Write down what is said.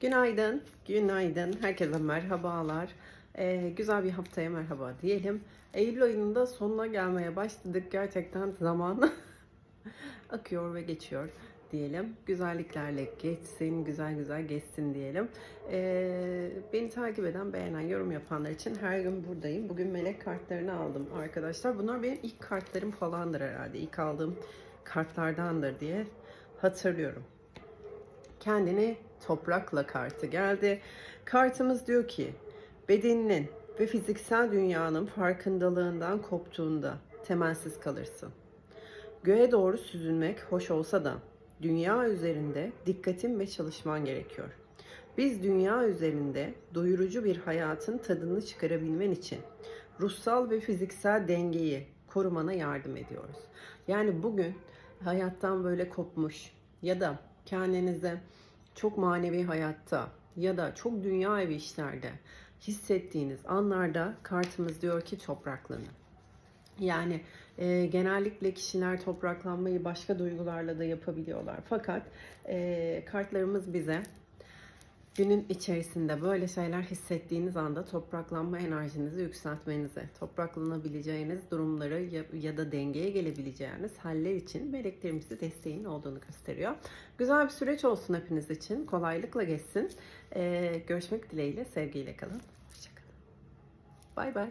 Günaydın, günaydın. Herkese merhabalar. Ee, güzel bir haftaya merhaba diyelim. Eylül ayının da sonuna gelmeye başladık. Gerçekten zaman akıyor ve geçiyor diyelim. Güzelliklerle geçsin, güzel güzel geçsin diyelim. Ee, beni takip eden, beğenen, yorum yapanlar için her gün buradayım. Bugün melek kartlarını aldım arkadaşlar. Bunlar benim ilk kartlarım falandır herhalde. İlk aldığım kartlardandır diye hatırlıyorum kendini toprakla kartı geldi. Kartımız diyor ki bedeninin ve fiziksel dünyanın farkındalığından koptuğunda temelsiz kalırsın. Göğe doğru süzülmek hoş olsa da dünya üzerinde dikkatin ve çalışman gerekiyor. Biz dünya üzerinde doyurucu bir hayatın tadını çıkarabilmen için ruhsal ve fiziksel dengeyi korumana yardım ediyoruz. Yani bugün hayattan böyle kopmuş ya da kendinize çok manevi hayatta ya da çok dünya evi işlerde hissettiğiniz anlarda kartımız diyor ki topraklanın. Yani e, genellikle kişiler topraklanmayı başka duygularla da yapabiliyorlar. Fakat e, kartlarımız bize günün içerisinde böyle şeyler hissettiğiniz anda topraklanma enerjinizi yükseltmenizi, topraklanabileceğiniz durumları ya, ya da dengeye gelebileceğiniz haller için meleklerimizi desteğin olduğunu gösteriyor. Güzel bir süreç olsun hepiniz için. Kolaylıkla geçsin. E, görüşmek dileğiyle, sevgiyle kalın. Hoşçakalın. Bay bay.